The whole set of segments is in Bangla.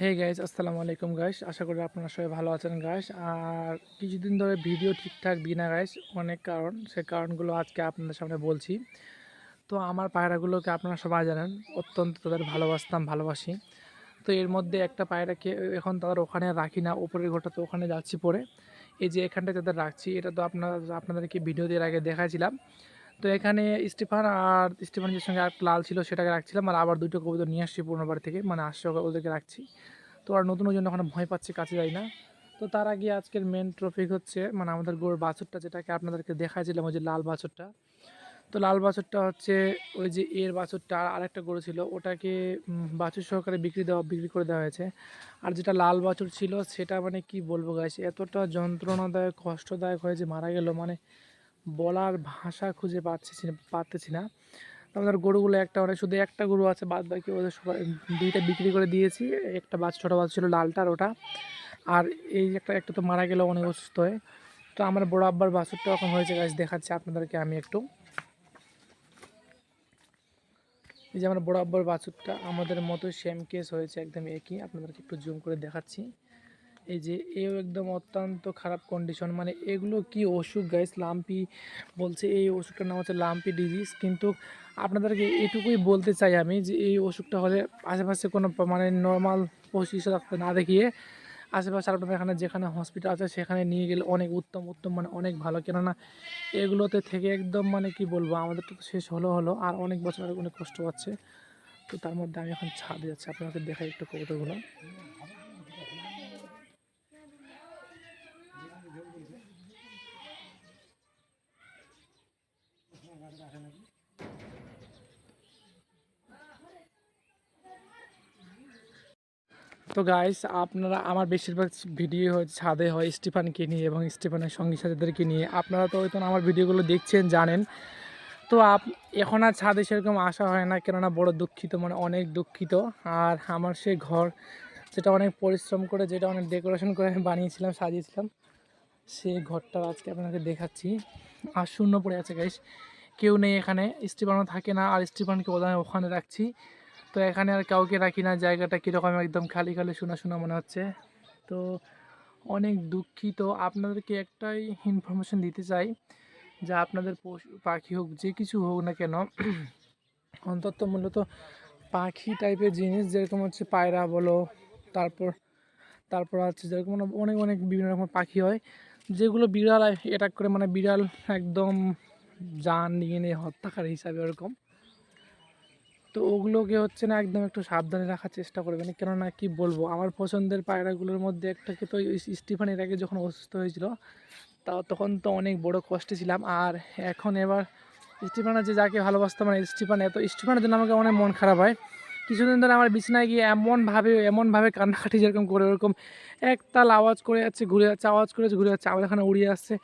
হে গাইস আসসালামু আলাইকুম গাইস আশা করি আপনারা সবাই ভালো আছেন গাইস আর কিছুদিন ধরে ভিডিও ঠিকঠাক দিই না গাইস অনেক কারণ, সে কারণগুলো আজকে আপনাদের সামনে বলছি। তো আমার পায়রাগুলোকে আপনারা সবাই জানেন, অত্যন্ত তাদের ভালোবাসতাম, ভালোবাসি। তো এর মধ্যে একটা পায়রাকে এখন তাদের ওখানে রাখি না, উপরের ঘরটা তো ওখানে যাচ্ছি পরে। এই যে এখানটায় তাদের রাখছি, এটা তো আপনারা, আপনাদেরকে ভিডিও দিয়ে আগে দেখাছিলাম তো এখানে স্টিফান আর স্টিফানের সঙ্গে আর লাল ছিল সেটাকে রাখছিলাম, আর আবার দুটো কবুতর নিয়ে আসছি পুরোনো বাড়ি থেকে মানে আসছে ওদেরকে রাখছি। তো আর নতুন ওজন ওখানে ভয় পাচ্ছে, কাছে যাই না। তো তার আগে আজকের মেন ট্রফিক হচ্ছে মানে আমাদের গরুর বাছুরটা, যেটাকে আপনাদেরকে দেখাইছিলাম, ওই যে লাল বাছুরটা। তো লাল বাছুরটা হচ্ছে ওই যে এর বাছুরটা, আর আরেকটা গরু ছিল, ওটাকে বাছুর সহকারে বিক্রি দেওয়া বিক্রি করে দেওয়া হয়েছে। আর যেটা লাল বাছুর ছিল, সেটা মানে কি বলব গাছ এতটা যন্ত্রণাদায়ক, কষ্টদায়ক হয়ে যে মারা গেল মানে বলার ভাষা খুঁজে পাচ্ছি পারতেছি না। আমাদের গরুগুলো একটা মানে শুধু একটা গরু আছে বাদ বাকি ওদের সবাই দুইটা বিক্রি করে দিয়েছি, একটা বাচ্চা, ছোটো বাচ্চা ছিল লালটার ওটা। আর এই একটা একটা তো মারা গেল, অনেক অসুস্থ হয়ে। তো আমার বড় আব্বার বাছুরটা এখন হয়েছে গাছ দেখাচ্ছি আপনাদেরকে আমি একটু। এই যে আমার বড় আব্বার বাছুরটা, আমাদের মতো সেম কেস হয়েছে, একদম একই। আপনাদেরকে একটু জুম করে দেখাচ্ছি। এই যে এও একদম অত্যন্ত খারাপ কন্ডিশন মানে এগুলো কি অসুখ গাইস লাম্পি বলছে এই অসুখটার নাম হচ্ছে লাম্পি ডিজিজ কিন্তু আপনাদেরকে এটুকুই বলতে চাই আমি যে এই অসুখটা হলে আশেপাশে কোনো মানে নর্মাল পশু ডাক্তার না দেখিয়ে আশেপাশে আপনাদের এখানে যেখানে হসপিটাল আছে সেখানে নিয়ে গেলে অনেক উত্তম উত্তম মানে অনেক ভালো। কেননা এগুলোতে থেকে একদম মানে কি বলব, আমাদের তো শেষ হলো হলো আর অনেক বছর অনেক কষ্ট পাচ্ছে তো তার মধ্যে আমি এখন ছাদে যাচ্ছি আপনাদের দেখাই একটু কবুতরগুলো তো গাইস আপনারা আমার বেশিরভাগ ভিডিও ছাদে হয় স্টিফানকে নিয়ে এবং স্টিফানের সঙ্গী সাথীদেরকে নিয়ে। আপনারা তো হয়তো আমার ভিডিওগুলো দেখছেন, জানেন। তো আপ, এখন আর ছাদে সেরকম আসা হয় না, কেননা বড় দুঃখিত মানে অনেক দুঃখিত। আর আমার সেই ঘর, যেটা অনেক পরিশ্রম করে, যেটা অনেক ডেকোরেশন করে আমি বানিয়েছিলাম, সাজিয়েছিলাম, সেই ঘরটা আজকে আপনাকে দেখাচ্ছি। আর শূন্য পড়ে আছে গাইস কেউ নেই এখানে, স্টিফানও থাকে না, আর স্টিফানকে ওখানে ওখানে রাখছি। তো এখানে আর কাউকে রাখি না, জায়গাটা কীরকম একদম খালি খালি শোনা শোনা মনে হচ্ছে। তো অনেক দুঃখিত। আপনাদেরকে একটাই ইনফরমেশন দিতে চাই, যা আপনাদের পশু, পাখি হোক, যে কিছু হোক না কেন, অন্তত মূলত পাখি টাইপের জিনিস, যেরকম হচ্ছে পায়রা বলো, তারপর তারপর হচ্ছে যেরকম অনেক অনেক বিভিন্ন রকম পাখি হয়, যেগুলো বিড়াল অ্যাটাক করে মানে বিড়াল একদম জান নিয়ে নিয়ে হত্যাকারী হিসাবে ওরকম। তো ওগুলোকে হচ্ছে না একদম একটু সাবধানে রাখার চেষ্টা করবেন। কেননা কি বলব, আমার পছন্দের পায়রাগুলোর মধ্যে একটাকে তো ওই স্টিফান এর আগে যখন অসুস্থ হয়েছিল, তা তখন তো অনেক বড় কষ্টে ছিলাম। আর এখন এবার স্টিফানা যে যাকে ভালোবাসতাম মানে স্টিফান এত, স্টিফানের জন্য আমাকে অনেক মন খারাপ হয়। কিছুদিন ধরে আমার বিছানায় গিয়ে এমনভাবে এমনভাবে কান্নাকাটি যেরকম করে ওরকম একতাল আওয়াজ করে যাচ্ছে ঘুরে যাচ্ছে আওয়াজ করে যাচ্ছে, ঘুরে যাচ্ছে আমার এখানে উড়িয়ে আসছে।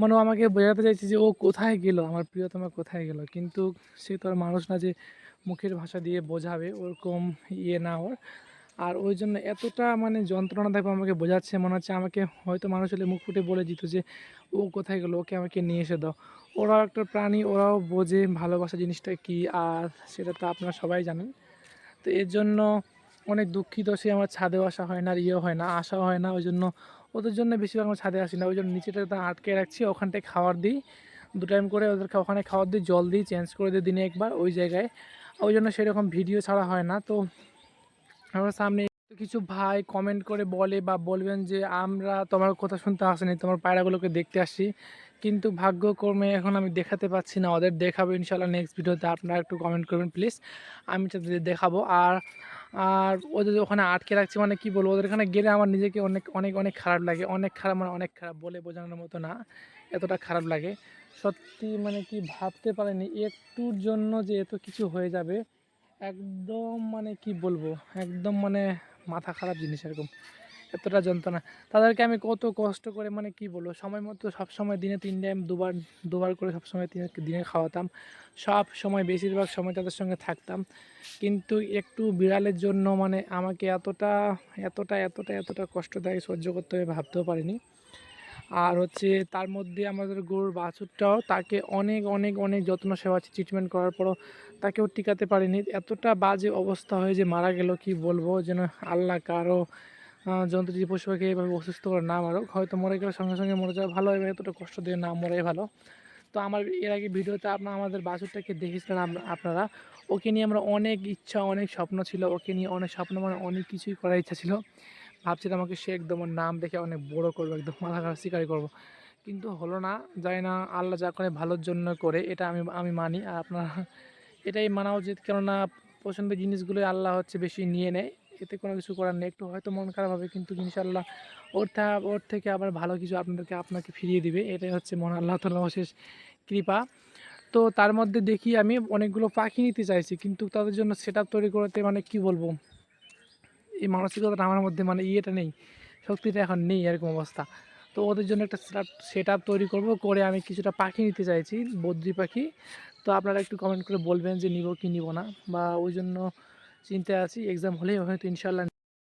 মানে ও আমাকে বোঝাতে চাইছে যে ও কোথায় গেল? আমার প্রিয়তমা কোথায় গেল? কিন্তু সে তো আর মানুষ না যে মুখের ভাষা দিয়ে বোঝাবে ওরকম ইয়ে না ওর। আর ওই জন্য এতটা মানে যন্ত্রণা দেখো আমাকে বোঝাচ্ছে মনে হচ্ছে আমাকে হয়তো মানুষ হলে মুখ ফুটে বলে দিত যে ও কোথায় গেলো ওকে আমাকে নিয়ে এসে দাও। ওরাও একটা প্রাণী ওরাও বোঝে ভালোবাসা জিনিসটা কী আর সেটা তো আপনারা সবাই জানেন। তো এর জন্য অনেক দুঃখিত, সে আমার ছাদেও আসা হয় না ইয়ে হয় না আসা হয় না। ওই জন্য ওদের জন্য বেশিরভাগ আমার ছাদে আসি না। ওই জন্য নিচেটা আটকে রাখছি, ওখানটায় খাবার দিই। দু টাইম করে ওদেরকে ওখানে খাবার দিই, জল দিই চেঞ্জ করে দিই দিনে একবার ওই জায়গায়। ওই জন্য সেরকম ভিডিও ছাড়া হয় না। তো আমার সামনে কিছু ভাই কমেন্ট করে বলে বা বলবেন যে, আমরা তোমার কথা শুনতে আসিনি, তোমার পায়রাগুলোকে দেখতে আসছি কিন্তু ভাগ্যক্রমে এখন আমি দেখাতে পাচ্ছি না, ওদের দেখাবো ইনশাল্লাহ নেক্সট ভিডিওতে, আপনারা একটু কমেন্ট করবেন প্লিজ আমি তাদের দেখাবো। আর আর ওদের ওখানে আটকে রাখছি মানে কি বলব, ওদের এখানে গেলে আমার নিজেকে অনেক অনেক অনেক খারাপ লাগে। অনেক খারাপ মানে অনেক খারাপ বলে বোঝানোর মতো না, এতটা খারাপ লাগে। সত্যি মানে কি ভাবতে পারেনি, একটুর জন্য যে এত কিছু হয়ে যাবে, একদম মানে কি বলব, একদম মানে মাথা খারাপ জিনিস এরকম। এতটা যন্ত্রণা। তাদেরকে আমি কত কষ্ট করে মানে কি বলব, সময় মতো সব সময় দিনে তিন টাইম দুবার দুবার করে সব সময় দিনে খাওয়াতাম। সব সময় বেশিরভাগ সময় তাদের সঙ্গে থাকতাম। কিন্তু একটু বিড়ালের জন্য মানে আমাকে এতটা এতটা এতটা এতটা কষ্টদায়ক সহ্য করতে হবে ভাবতেও পারিনি। আর হচ্ছে তার মধ্যে আমাদের গরুর বাছুরটাও তাকে অনেক অনেক অনেক যত্ন সেবা ট্রিটমেন্ট করার পরও তাকেও টিকাতে পারিনি। এতটা বাজে অবস্থা হয়ে যে মারা গেল, কি বলব, যেন আল্লাহ কারও জন্তু যদি পশু পাখি এভাবে অসুস্থ করে না মারুক। হয়তো মরে গেলে সঙ্গে সঙ্গে মরে যাওয়া ভালো হবে, এতটা কষ্ট দিয়ে না মরে ভালো। তো আমার এর আগে ভিডিওতে আপনার আমাদের বাছুরটাকে দেখেছিলেন আপ- আপনারা। ওকে নিয়ে আমরা অনেক ইচ্ছা, অনেক স্বপ্ন ছিল, ওকে নিয়ে অনেক স্বপ্ন মানে অনেক কিছুই করার ইচ্ছা ছিল। ভাবছিলাম আমাকে সে একদম নাম দেখে অনেক বড় করব, একদম মাথা খারাপ শিকারি করব। কিন্তু হলো না যাই না আল্লাহ যা করে ভালোর জন্য করে, এটা আমি আমি মানি। আর আপনারা এটাই মানা উচিত। কেননা পছন্দের জিনিসগুলোই আল্লাহ হচ্ছে বেশি নিয়ে নেয়। এতে কোনো কিছু করার নেই। একটু হয়তো মন খারাপ হবে, কিন্তু ইনশাল্লাহ ওর ওর থেকে আবার ভালো কিছু আপনাদেরকে আপনাকে ফিরিয়ে দিবে। এটাই হচ্ছে মন আল্লাহ তালা অশেষ কৃপা। তো তার মধ্যে দেখি আমি অনেকগুলো পাখি নিতে চাইছি, কিন্তু তাদের জন্য সেট তৈরি করতে মানে কি বলব? এই মানসিকতাটা আমার মধ্যে মানে ইয়েটা নেই, শক্তিটা এখন নেই এরকম অবস্থা। তো ওদের জন্য একটা সেট আপ তৈরি করব, করে আমি কিছুটা পাখি নিতে চাইছি, বদ্রি পাখি। তো আপনারা একটু কমেন্ট করে বলবেন যে নিব কি নিব না, বা ওই জন্য চিন্তায় আছি এক্সাম হলেই হয়তো ইনশাল্লাহ